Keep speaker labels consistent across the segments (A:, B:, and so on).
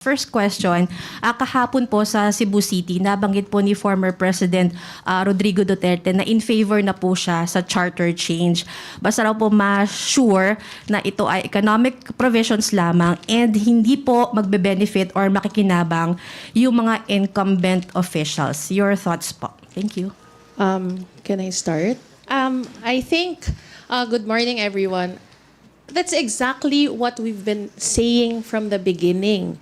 A: First question, ah, kahapon po sa Cebu City, nabanggit po ni former President ah, Rodrigo Duterte na in favor na po siya sa charter change. Basta raw po ma-sure na ito ay economic provisions lamang and hindi po magbe-benefit or makikinabang yung mga incumbent officials. Your thoughts po. Thank you.
B: Um, can I start? Um, I think, uh, good morning, everyone. That's exactly what we've been saying from the beginning,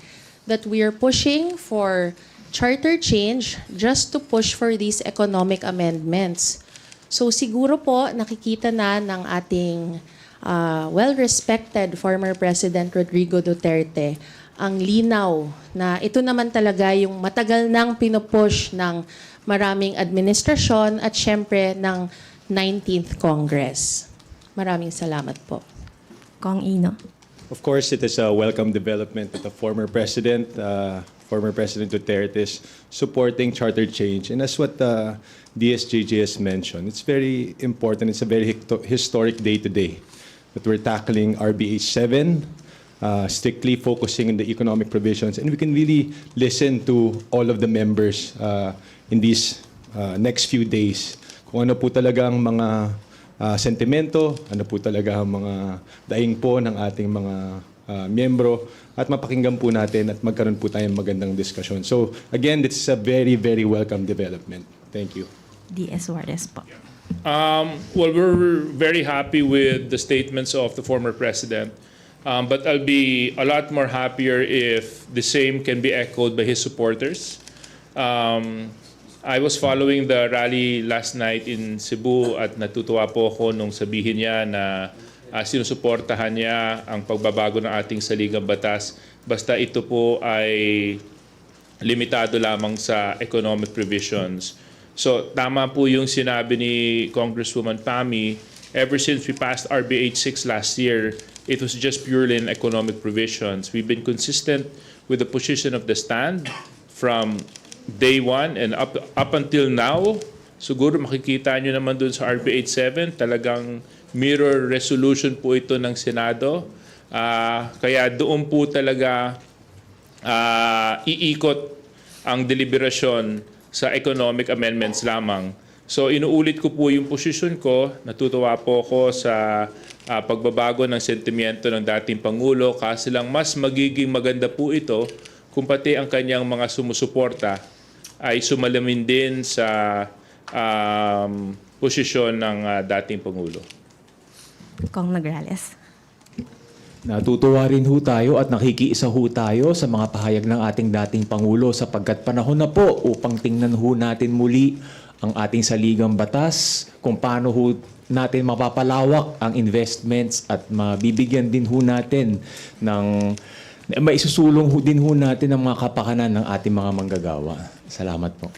B: that we are pushing for charter change just to push for these economic amendments. So siguro po nakikita na ng ating uh, well-respected former President Rodrigo Duterte ang linaw na ito naman talaga yung matagal nang pinupush ng maraming administrasyon at syempre ng 19th Congress. Maraming salamat po.
A: Kong Ino.
C: Of course, it is a welcome development that the former president, uh, former President Duterte, is supporting charter change. And as what uh, DSJJ has mentioned, it's very important. It's a very historic day today that we're tackling RBH 7, uh, strictly focusing on the economic provisions. And we can really listen to all of the members uh, in these uh, next few days kung ano po talagang mga ah, sentimento, ano po talaga ang mga daing po ng ating mga ah, miyembro at mapakinggan po natin at magkaroon po tayong magandang diskusyon. So again, this is a very, very welcome development. Thank you.
A: DS Juarez po.
D: Um, well, we're very happy with the statements of the former president, um, but I'll be a lot more happier if the same can be echoed by his supporters. Um, I was following the rally last night in Cebu at natutuwa po ako nung sabihin niya na uh, sinusuportahan niya ang pagbabago ng ating saligang batas basta ito po ay limitado lamang sa economic provisions. So tama po yung sinabi ni Congresswoman Pami, ever since we passed RBH 6 last year, it was just purely in economic provisions. We've been consistent with the position of the stand from day one and up up until now. Siguro makikita nyo naman dun sa RBH 7, talagang mirror resolution po ito ng Senado. Ah, kaya doon po talaga ah, iikot ang deliberasyon sa economic amendments lamang. So inuulit ko po yung posisyon ko. Natutuwa po ako sa ah, pagbabago ng sentimiento ng dating Pangulo kasi lang mas magiging maganda po ito kung pati ang kanyang mga sumusuporta ay sumalamin din sa um, posisyon ng ah, dating Pangulo.
A: Kong Nagrales.
E: Natutuwa rin ho tayo at nakikiisa ho tayo sa mga pahayag ng ating dating Pangulo sapagkat panahon na po upang tingnan ho natin muli ang ating saligang batas, kung paano ho natin mapapalawak ang investments at mabibigyan din ho natin ng maisusulong ho din ho natin ang mga kapakanan ng ating mga manggagawa. Salamat po.